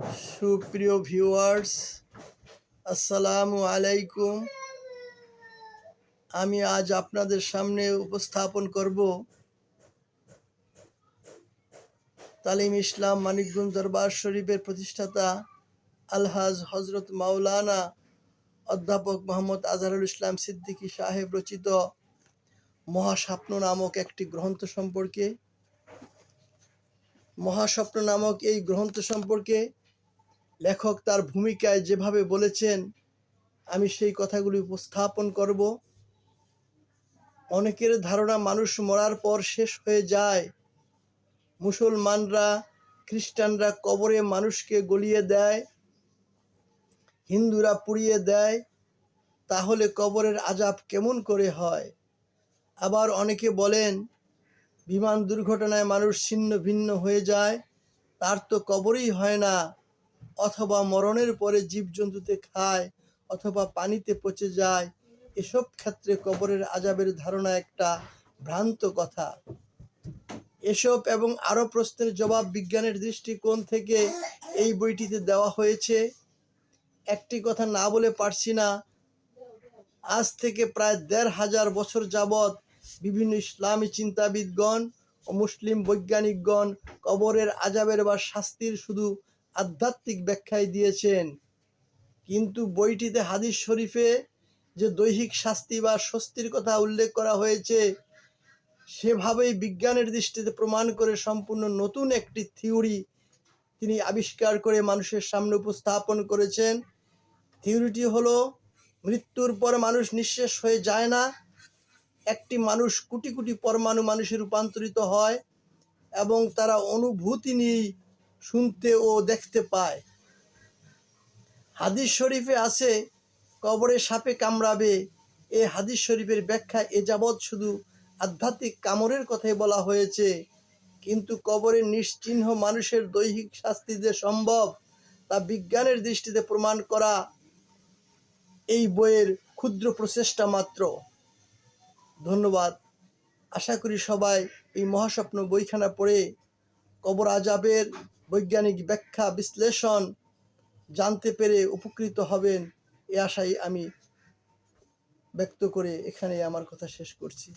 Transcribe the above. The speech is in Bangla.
সুপ্রিয় ভিউয়ার্স আসসালামু আলাইকুম। আমি আজ আপনাদের সামনে উপস্থাপন করব তালিম ইসলাম মানিকগঞ্জ দরবার শরীফের প্রতিষ্ঠাতা আলহাজ হজরত মাওলানা অধ্যাপক মোহাম্মদ আজহারুল ইসলাম সিদ্দিকী সাহেব রচিত মহাস্বপ্ন নামক একটি গ্রন্থ সম্পর্কে। মহাস্বপ্ন নামক এই গ্রন্থ সম্পর্কে লেখক তার ভূমিকায় যেভাবে বলেছেন, আমি সেই কথাগুলি উপস্থাপন করব। অনেকের ধারণা, মানুষ মরার পর শেষ হয়ে যায়। মুসলমানরা, খ্রিস্টানরা কবরে মানুষকে গলিয়ে দেয়, হিন্দুরা পুড়িয়ে দেয়। তাহলে কবরের আজাব কেমন করে হয়? আবার অনেকে বলেন, বিমান দুর্ঘটনায় মানুষ ছিন্ন ভিন্ন হয়ে যায়, তার তো কবরই হয় না। অথবা মরণের পরে জীবজন্তুতে খায় অথবা পানিতে পচে যায়, এসব ক্ষেত্রে কবরের আজাবের ধারণা একটা ভ্রান্ত কথা। এসব এবং আরও প্রশ্নের জবাব বিজ্ঞানের দৃষ্টিকোণ থেকে এই বইটিতে দেওয়া হয়েছে। একটি কথা না বলে পারছি না, আজ থেকে প্রায় দেড় হাজার বছর যাবৎ বিভিন্ন ইসলামী চিন্তাবিদগণ ও মুসলিম বৈজ্ঞানিকগণ কবরের আজাবের বা শাস্তির শুধু আধ্যাত্মিক ব্যাখ্যায় দিয়েছেন। কিন্তু বইটিতে হাদিস শরীফে যে দৈহিক শাস্তি বা স্বস্তির কথা উল্লেখ করা হয়েছে, সেভাবেই বিজ্ঞানের দৃষ্টিতে প্রমাণ করে সম্পূর্ণ নতুন একটি থিওরি তিনি আবিষ্কার করে মানুষের সামনে উপস্থাপন করেছেন। থিওরিটি হলো, মৃত্যুর পর মানুষ নিঃশেষ হয়ে যায় না, একটি মানুষ কোটি কোটি পরমাণু মানুষে রূপান্তরিত হয় এবং তারা অনুভূতি নিয়ে শুনতে ও দেখতে পায়। হাদিস শরীফে আছে কবরে সাপে কামড়াবে। এ হাদিস শরীফের ব্যাখ্যা এ যাবৎ শুধু আধ্যাত্মিক কামড়ের কথাই বলা হয়েছে। কিন্তু কবরের নিশ্চিহ্ন মানুষের দৈহিক শাস্তি যে সম্ভব, তা বিজ্ঞানের দৃষ্টিতে প্রমাণ করা এই বইয়ের ক্ষুদ্র প্রচেষ্টা মাত্র। ধন্যবাদ। আশা করি সবাই এই মহাস্বপ্ন বইখানা পড়ে কবর আজাবের বৈজ্ঞানিক ব্যাখ্যা বিশ্লেষণ জানতে পেরে উপকৃত হবেন এ আশাই আমি ব্যক্ত করে এখানে আমার কথা শেষ করছি।